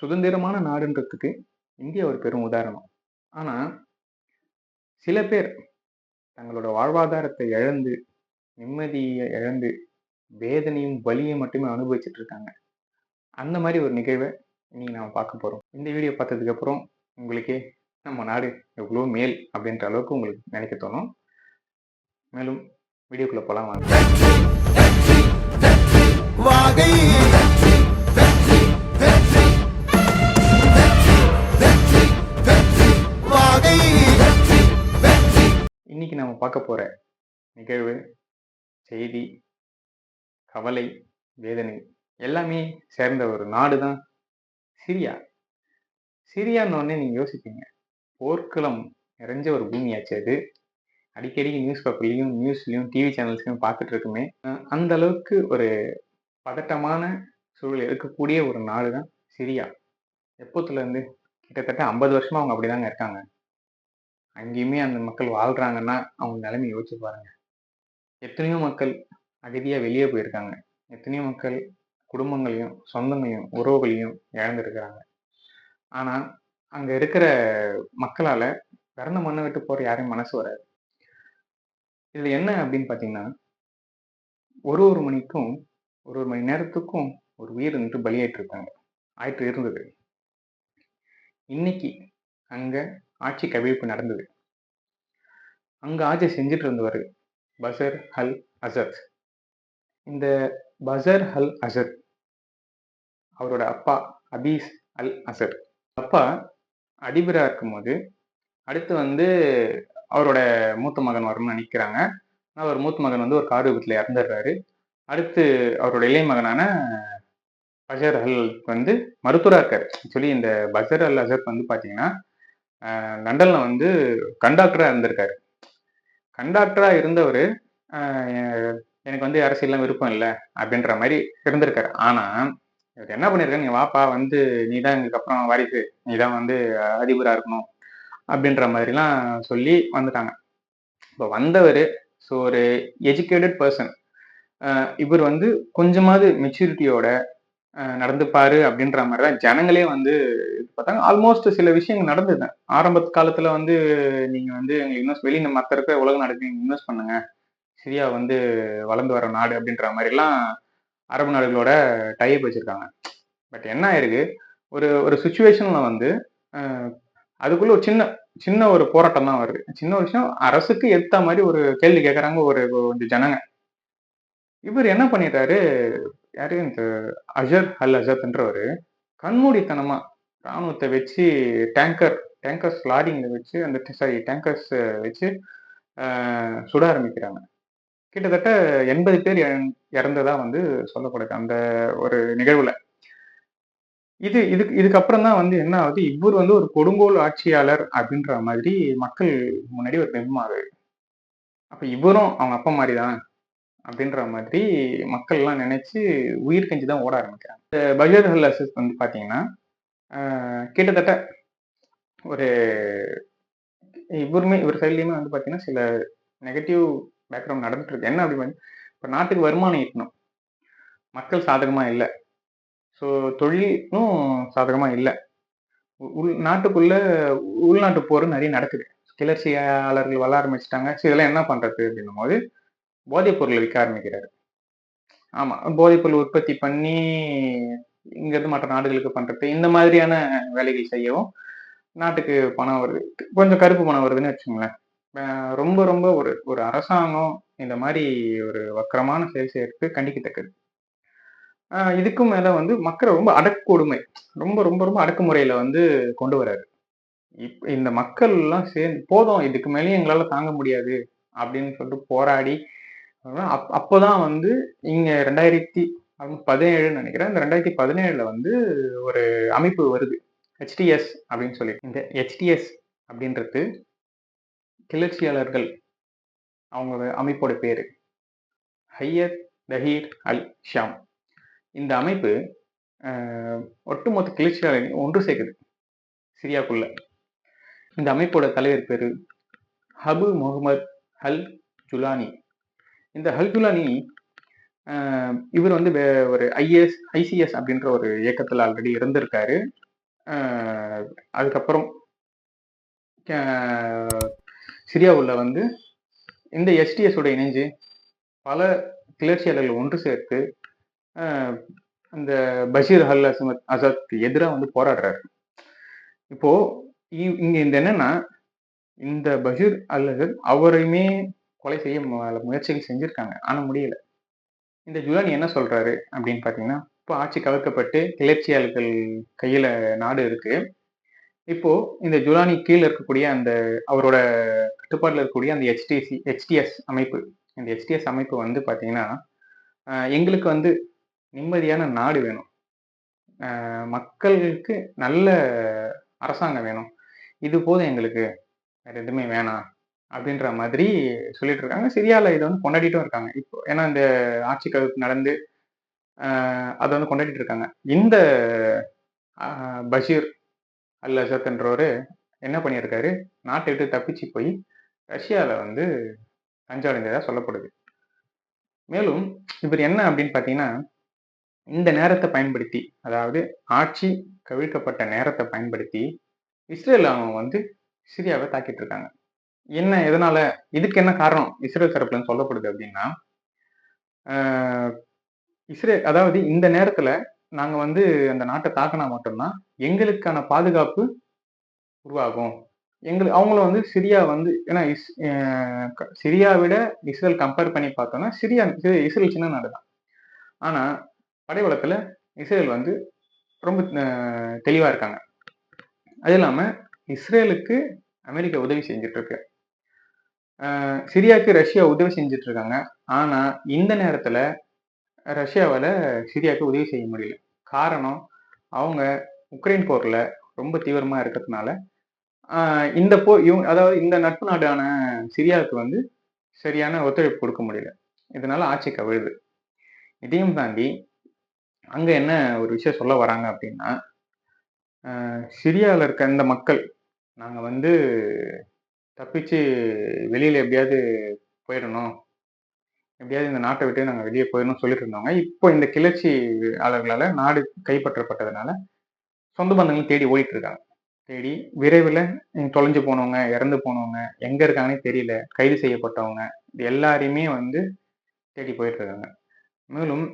சுதந்திரமான நாடுன்றதுக்கு இந்தியா ஒரு பெரும் உதாரணம். ஆனால் சில பேர் தங்களோட வாழ்வாதாரத்தை இழந்து நிம்மதியை இழந்து வேதனையும் வலியும் மட்டுமே அனுபவிச்சுட்டு இருக்காங்க. அந்த மாதிரி ஒரு நிகழ்வை இன்னைக்கு நாம் பார்க்க போகிறோம் இந்த வீடியோ பார்த்ததுக்கப்புறம் உங்களுக்கே நம்ம நாடு எவ்வளோ மேல் அப்படின்ற அளவுக்கு உங்களுக்கு நினைக்க தோணும். மேலும் வீடியோக்குள்ளே போகலாம் வாங்க இன்னைக்கு நம்ம பார்க்க போகிற நிகழ்வு செய்தி கவலை வேதனை எல்லாமே சேர்ந்த ஒரு நாடு தான் சிரியா. சிரியான்னு நீங்கள் யோசிப்பீங்க போர்க்குளம் நிறைஞ்ச ஒரு பூமியாச்சு அது. அடிக்கடி நியூஸ் பேப்பர்லேயும் நியூஸ்லையும் டிவி சேனல்ஸ்லையும் பார்த்துட்டு இருக்குமே. அந்த அளவுக்கு ஒரு பதட்டமான சூழல் இருக்கக்கூடிய ஒரு நாடு தான் சிரியா. எப்போத்துலேருந்து? கிட்டத்தட்ட ஐம்பது வருஷமாக அவங்க அப்படிதாங்க இருக்காங்க. அங்கேயுமே அந்த மக்கள் வாழ்கிறாங்கன்னா அவங்க நிலைமை யோசிச்சு பாருங்க. எத்தனையோ மக்கள் அகதியாக வெளியே போயிருக்காங்க. எத்தனையோ மக்கள் குடும்பங்களையும் சொந்தங்களையும் உறவுகளையும் இழந்திருக்கிறாங்க. ஆனால் அங்கே இருக்கிற மக்களால் பிறந்த மண்ணை விட்டு போகிற யாரையும் மனசு வராது. இதில் என்ன அப்படின்னு பார்த்தீங்கன்னா ஒரு ஒரு மணிக்கும் ஒரு ஒரு மணி நேரத்துக்கும் ஒரு உயிர் நின்று பலியாயிட்டு இருக்காங்க. ஆயிட்டு இருந்தது. இன்னைக்கு அங்கே ஆட்சி கவிழ்ப்பு நடந்தது. அங்க ஆட்சி செஞ்சுட்டு இருந்தவர் பசர் அல் அசத். இந்த பசர் அல் அசத் அவரோட அப்பா அபீஸ் அல் அசத். அப்பா அதிபரா இருக்கும்போது அடுத்து வந்து அவரோட மூத்த மகன் வரும்னு நினைக்கிறாங்க. அவர் மூத்த மகன் வந்து ஒரு கார் விபத்தில் இறந்துடுறாரு. அடுத்து அவரோட இளைய மகனான பஷர் அல் வந்து மருத்துவராக இருக்கார். ஆக்சுவலி இந்த பஷர் அல் அசத் வந்து பார்த்தீங்கன்னா லண்டன்ல வந்து கண்டாக்டரா இருந்திருக்காரு. கண்டாக்டரா இருந்தவர் எனக்கு வந்து அரசியல்லாம் விருப்பம் இல்லை அப்படின்ற மாதிரி இருந்திருக்காரு. ஆனா இவர் என்ன பண்ணிருக்காரு? நீ வாப்பா வந்து நீ தான் எங்களுக்கு அப்புறம் வாரிசு. நீ தான் வந்து அதிபரா இருக்கணும் அப்படின்ற மாதிரிலாம் சொல்லி வந்துட்டாங்க. இப்போ வந்தவர் ஸோ ஒரு எஜுகேட்டட் பர்சன் இவர் வந்து கொஞ்சமாவது மெச்சூரிட்டியோட நடந்துப்பாரு அப்படின்ற மாதிரி தான் ஜனங்களே வந்து இது பார்த்தாங்க. ஆல்மோஸ்ட் சில விஷயங்கள் நடந்தது. ஆரம்ப காலத்துல வந்து நீங்க வந்து எங்களுக்கு இன்வெஸ்ட் வெளியே மற்ற இருக்கிற உலக நாடுக்கு நீங்க இன்வெஸ்ட் பண்ணுங்க. சிரியா வந்து வளர்ந்து வர நாடு அப்படின்ற மாதிரிலாம் அரபு நாடுகளோட டைப் வச்சிருக்காங்க. பட் என்ன ஆயிருக்கு? ஒரு ஒரு சுச்சுவேஷன்ல வந்து அதுக்குள்ளே அதுக்குள்ள ஒரு சின்ன சின்ன ஒரு போராட்டம் தான் வருது. சின்ன ஒரு விஷயம் அரசுக்கு ஏற்ற மாதிரி ஒரு கேள்வி கேட்கறாங்க ஒரு கொஞ்சம் ஜனங்க. இவர் என்ன பண்ணிட்டாரு? யாரு? இந்த அஜர் அல் அஜத்ன்றவர் கண்மூடித்தனமா ராணுவத்தை வச்சு டேங்கர் டேங்கர்ஸ் லாரிங்களை வச்சு அந்த சாரி டேங்கர்ஸ் வச்சு சுட ஆரம்பிக்கிறாங்க. கிட்டத்தட்ட எண்பது பேர் இறந்- இறந்ததா வந்து சொல்லப்படுது அந்த ஒரு நிகழ்வுல. இது இதுக்கு இதுக்கப்புறம் தான் வந்து என்ன ஆகுது? இவர் வந்து ஒரு கொடுங்கோல் ஆட்சியாளர் அப்படின்ற மாதிரி மக்கள் முன்னாடி ஒரு நிர்மாறு அப்ப இவரும் அவங்க அப்பா மாதிரி தான் அப்படின்ற மாதிரி மக்கள் எல்லாம் நினைச்சு உயிர் கஞ்சி தான் ஓட ஆரம்பிக்கிறாங்க. இந்த பஷர் அல் அசஸ் வந்து பாத்தீங்கன்னா கிட்டத்தட்ட ஒரு இவருமே இவர் சைட்லயுமே வந்து பாத்தீங்கன்னா சில நெகட்டிவ் பேக்ரவுண்ட் நடந்துட்டு இருக்கு. என்ன அப்படி இப்போ நாட்டுக்கு வருமானம் ஈட்டணும். மக்கள் சாதகமா இல்லை. ஸோ தொழிலும் சாதகமா இல்லை. உள் நாட்டுக்குள்ள உள்நாட்டு போர் நிறைய நடக்குது. கிளர்ச்சியாளர்கள் வளர ஆரம்பிச்சிட்டாங்க. ஸோ இதெல்லாம் என்ன பண்றது அப்படின்னும் போது போதைப் பொருளை விற்க ஆரம்பிக்கிறாரு. ஆமா போதைப் பொருள் உற்பத்தி பண்ணி இங்கிருந்து மற்ற நாடுகளுக்கு பண்றது இந்த மாதிரியான வேலைகள் செய்யவும் நாட்டுக்கு பணம் வருது. கொஞ்சம் கருப்பு பணம் வருதுன்னு வச்சுக்கோங்களேன். ரொம்ப ரொம்ப ஒரு ஒரு அரசாங்கம் இந்த மாதிரி ஒரு வக்கரமான செயல் செய்யறது கண்டிக்கத்தக்கது. இதுக்கும் மேல வந்து மக்களை ரொம்ப அடக்கொடுமை ரொம்ப ரொம்ப ரொம்ப அடக்குமுறையில வந்து கொண்டு வராரு. இப் இந்த மக்கள் எல்லாம் சேர்ந்து போதும் இதுக்கு மேலேயும் எங்களால தாங்க முடியாது அப்படின்னு சொல்லிட்டு போராடி அப் அப்போதான் வந்து இங்க ரெண்டாயிரத்தி பதினேழுன்னு நினைக்கிறேன். இந்த ரெண்டாயிரத்தி பதினேழுல வந்து ஒரு அமைப்பு வருது. ஹெச்டிஎஸ் அப்படின்னு சொல்லி. இந்த ஹெச்டிஎஸ் அப்படின்றது கிளர்ச்சியாளர்கள் அவங்க அமைப்போட பேரு. ஹையத் தஹீர் அல் ஷாம். இந்த அமைப்பு ஒட்டுமொத்த கிளர்ச்சியாளர்கள் ஒன்று சேர்க்குது. சிரியாக்குள்ள. இந்த அமைப்போட தலைவர் பேரு ஹபு முகமது அல் ஜுலானி இந்த ஹல்துலானி இவர் வந்து வே- ஒரு ஐஏஎஸ் ஐசிஎஸ் அப்படின்ற ஒரு இயக்கத்தில் ஆல்ரெடி இருந்திருக்காரு. அதுக்கப்புறம் சிரியாவில் வந்து இந்த எஸ்டிஎஸோட இணைஞ்சு பல கிளர்ச்சியாளர்கள் ஒன்று சேர்த்து அந்த பஷீர் அல் அசமத் அசாத்துக்கு எதிராக வந்து போராடுறாரு. இப்போ இங்க இந்த என்னன்னா இந்த பஷீர் அல் அசத் அவரையுமே கொலை செய்ய முயற்சிகள் செஞ்சுருக்காங்க. ஆனால் முடியல. இந்த ஜுலானி என்ன சொல்கிறாரு அப்படின்னு பார்த்தீங்கன்னா இப்போ ஆட்சி கவிழ்க்கப்பட்டு கிளர்ச்சியாளர்கள் கையில் நாடு இருக்குது இப்போது இந்த ஜுலானி கீழே இருக்கக்கூடிய அந்த அவரோட கட்டுப்பாட்டில் இருக்கக்கூடிய அந்த ஹெச்டிசி ஹெச்டிஎஸ் அமைப்பு இந்த ஹெச்டிஎஸ் அமைப்பு வந்து பார்த்தீங்கன்னா எங்களுக்கு வந்து நிம்மதியான நாடு வேணும். மக்களுக்கு நல்ல அரசாங்கம் வேணும். இது போதும் எங்களுக்கு. வேறு எதுவுமே வேணாம். அப்படின்ற மாதிரி சொல்லிட்டு இருக்காங்க சிரியாவில் இதை வந்து கொண்டாடிட்டும் இருக்காங்க. இப்போ ஏன்னா இந்த ஆட்சி கவிழ்ப்பு நடந்து அதை வந்து கொண்டாடிட்டு இருக்காங்க. இந்த பஷீர் அல் அசத்ன்றவர் என்ன பண்ணியிருக்காரு? நாட்டை விட்டு தப்பிச்சு போய் ரஷ்யாவில் வந்து தஞ்சடைந்ததாக சொல்லப்படுது. மேலும் இவர் என்ன அப்படின்னு பார்த்தீங்கன்னா இந்த நேரத்தை பயன்படுத்தி அதாவது ஆட்சி கவிழ்க்கப்பட்ட நேரத்தை பயன்படுத்தி இஸ்ரேல் அவங்க வந்து சிரியாவை தாக்கிட்டு இருக்காங்க. என்ன எதனால இதுக்கு என்ன காரணம்? இஸ்ரேல் தரப்புலன்னு சொல்லப்படுது அப்படின்னா இஸ்ரேல் அதாவது இந்த நேரத்துல நாங்க வந்து அந்த நாட்டை தாக்கினா மட்டும்தான் எங்களுக்கான பாதுகாப்பு உருவாகும். எங்களுக்கு அவங்களும் வந்து சிரியா வந்து ஏன்னா இஸ் சிரியா விட இஸ்ரேல் கம்பேர் பண்ணி பார்த்தோம்னா சிரியா இஸ்ரேல் சின்ன நாடு தான். ஆனா படைவளத்துல இஸ்ரேல் வந்து ரொம்ப தெளிவா இருக்காங்க. அது இல்லாம இஸ்ரேலுக்கு அமெரிக்கா உதவி செஞ்சுட்டு இருக்கு. சிரியாவுக்கு ரஷ்யா உதவி செஞ்சுட்டு இருக்காங்க ஆனால் இந்த நேரத்தில் ரஷ்யாவால் சிரியாவுக்கு உதவி செய்ய முடியல. காரணம் அவங்க உக்ரைன் போரில் ரொம்ப தீவிரமாக இருக்கிறதுனால இந்த போ இவங்க அதாவது இந்த நட்பு நாடான சிரியாவுக்கு வந்து சரியான ஒத்துழைப்பு கொடுக்க முடியல. இதனால ஆட்சி கவிழுது. இதையும் தாண்டி அங்கே என்ன ஒரு விஷயம் சொல்ல வராங்க அப்படின்னா சிரியாவில் இருக்க இந்த மக்கள் நாங்கள் வந்து தப்பிச்சு வெளியில் எப்படியாவது போயிடணும். எப்படியாவது இந்த நாட்டை விட்டு நாங்கள் வெளியே போயிடணும் சொல்லிட்டு இருந்தாங்க இப்போ இந்த கிளர்ச்சியாளர்களால் நாடு கைப்பற்றப்பட்டதுனால சொந்த பந்தங்களும் தேடி ஓடிட்டு இருக்காங்க. தேடி விரைவில் தொலைஞ்சு போனவங்க இறந்து போனவங்க எங்கே இருக்காங்கன்னே தெரியல கைது செய்யப்பட்டவங்க இது எல்லாரையுமே வந்து தேடி போயிட்டு இருக்காங்க. மேலும்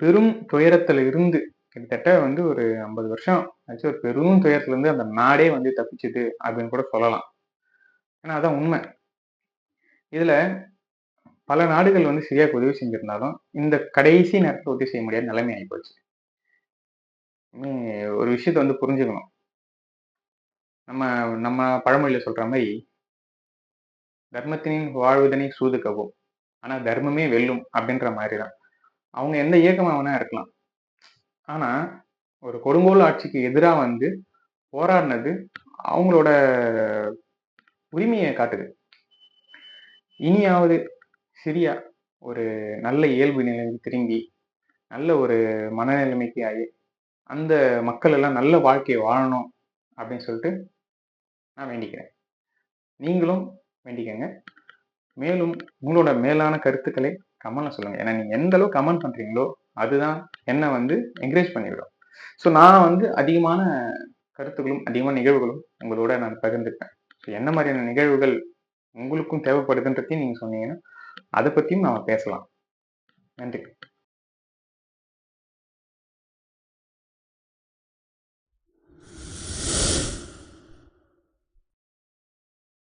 பெரும் துயரத்தில் இருந்து கிட்டத்தட்ட வந்து ஒரு ஐம்பது வருஷம் ஆச்சு. ஒரு பெரும் துயரத்துலேருந்து அந்த நாடே வந்து தப்பிச்சுது அப்படின்னு கூட சொல்லலாம். ஆனால் அதான் உண்மை. இதில் பல நாடுகள் வந்து சிரியாவுக்கு உதவி செஞ்சிருந்தாலும் இந்த கடைசி நேரத்தில் உதவி செய்ய முடியாத நிலைமை ஆகிப்போச்சு ஒரு விஷயத்த வந்து புரிஞ்சுக்கணும். நம்ம நம்ம பழமொழியில சொல்கிற மாதிரி தர்மத்தினின் வாழ்வதனை சூதுக்கவும். ஆனால் தர்மமே வெல்லும் அப்படின்ற மாதிரி தான் அவங்க எந்த இயக்கமாக வேணா இருக்கலாம். ஆனால் ஒரு கொடுங்கோல் ஆட்சிக்கு எதிராக வந்து போராடினது அவங்களோட உரிமையை காட்டுது. இனியாவது சிரியா ஒரு நல்ல இயல்பு நிலைக்கு திரும்பி நல்ல ஒரு மனநிலைமைக்கு ஆகி அந்த மக்கள் எல்லாம் நல்ல வாழ்க்கையை வாழணும் அப்படின்னு சொல்லிட்டு நான் வேண்டிக்கிறேன். நீங்களும் வேண்டிக்கங்க. மேலும் உங்களோட மேலான கருத்துக்களை கமெண்ட்ல சொல்லுங்க. ஏன்னா நீங்க எந்த அளவு கமெண்ட் பண்றீங்களோ அதுதான் என்னை வந்து என்கரேஜ் பண்ணிவிடும். ஸோ நான் வந்து அதிகமான கருத்துக்களும் அதிகமான நிகழ்வுகளும் உங்களோட நான் பகிர்ந்துப்பேன். ஸோ என்ன மாதிரியான நிகழ்வுகள் உங்களுக்கும் தேவைப்படுதுன்றதையும் நீங்கள் சொன்னீங்கன்னா அதை பற்றியும் நாம் பேசலாம். நன்றி.